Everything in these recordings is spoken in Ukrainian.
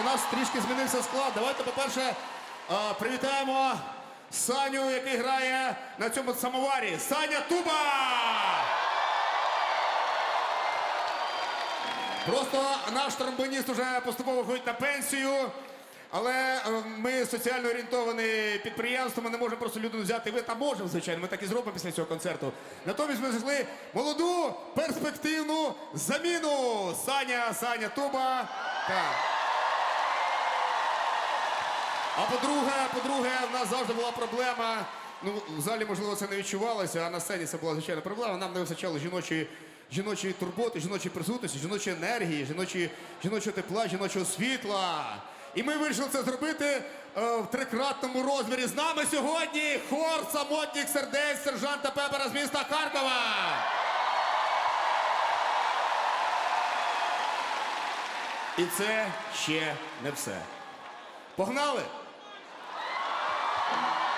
у нас трішки змінився склад. Давайте, по-перше, привітаємо Саню, який грає на цьому самоварі. Саня Туба! Просто наш тромбоніст вже поступово ходить на пенсію. Але е, ми соціально орієнтоване підприємство, ми не можемо просто людину взяти. Ви там можемо, звичайно, ми так і зробимо після цього концерту. Натомість ми знайшли молоду, перспективну заміну. Саня, Саня Туба. Так. А по-друге, по-друге, в нас завжди була проблема. Ну, в залі, можливо, це не відчувалося, а на сцені це була звичайна проблема. Нам не вистачало жіночої, жіночої турботи, жіночої присутності, жіночої енергії, жіночої, жіночого тепла, жіночого світла. І ми вирішили це зробити е, в трикратному розмірі. З нами сьогодні хор самотніх сердець сержанта Пепера з міста Харкова. І це ще не все. Погнали! Я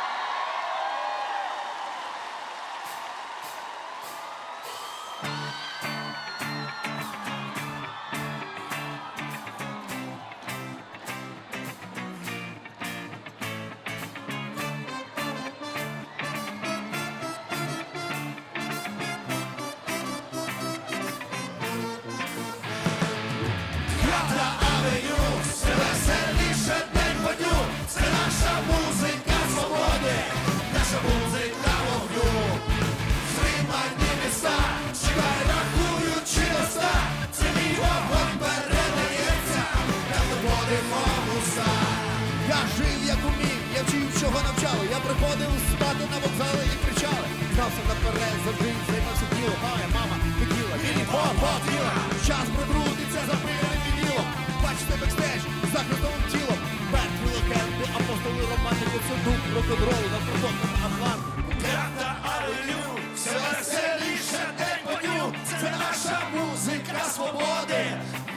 чого навчали. Я приходив спати на вокзали і кричали. Знався наперед, завжди займався ділом. Моя мама хотіла, мені бо тіла. Час пробрудиться запиленим вінілом. Бачите бекстейдж з захистовим тілом. Мертві легенди, апостоли романтики, це дух рок-н-ролу на продуктах Атлантики. П'ята авеню, все веселіше день по дню. Це наша музика свободи,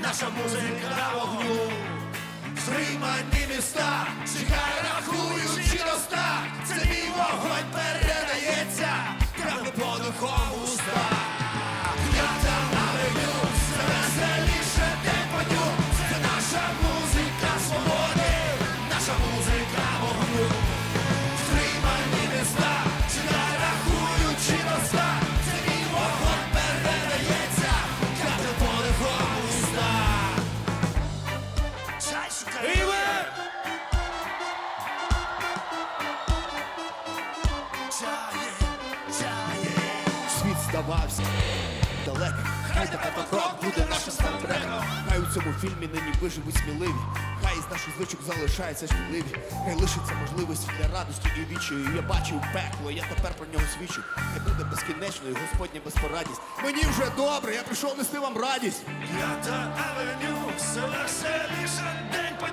наша музика вогню. Стримані міста, здавався далеким. Хай тепер крок буде нашим саундтреком. Хай у цьому фільмі нині виживуть сміливі. Хай із наших звичок залишаються шкідливі. Хай лишиться можливість для радості і вічою. Я бачив пекло, я тепер про нього свідчу. Хай буде безкінечною Господня безпорадність. Мені вже добре, я прийшов нести вам радість. П'ята авеню, все веселіше день по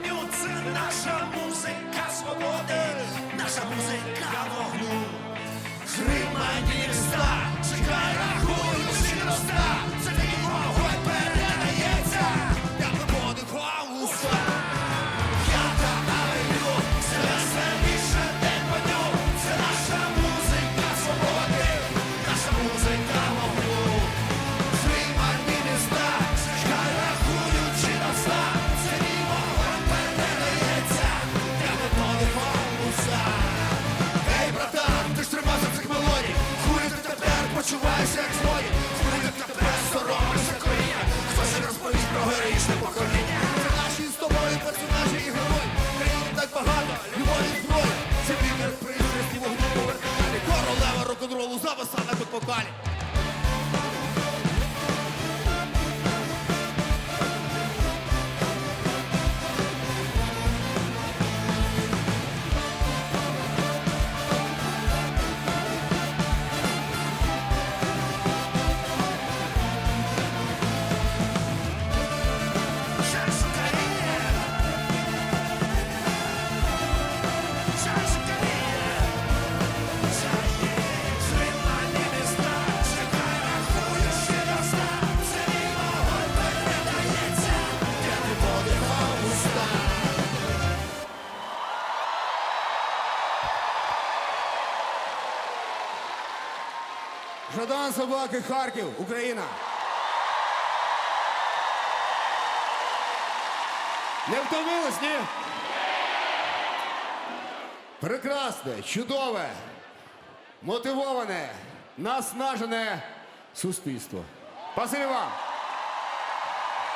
зависа на Жадан Собаки, Харків, Україна. Не втомились, ні? Прекрасне, чудове, мотивоване, наснажене суспільство. Спасибі вам!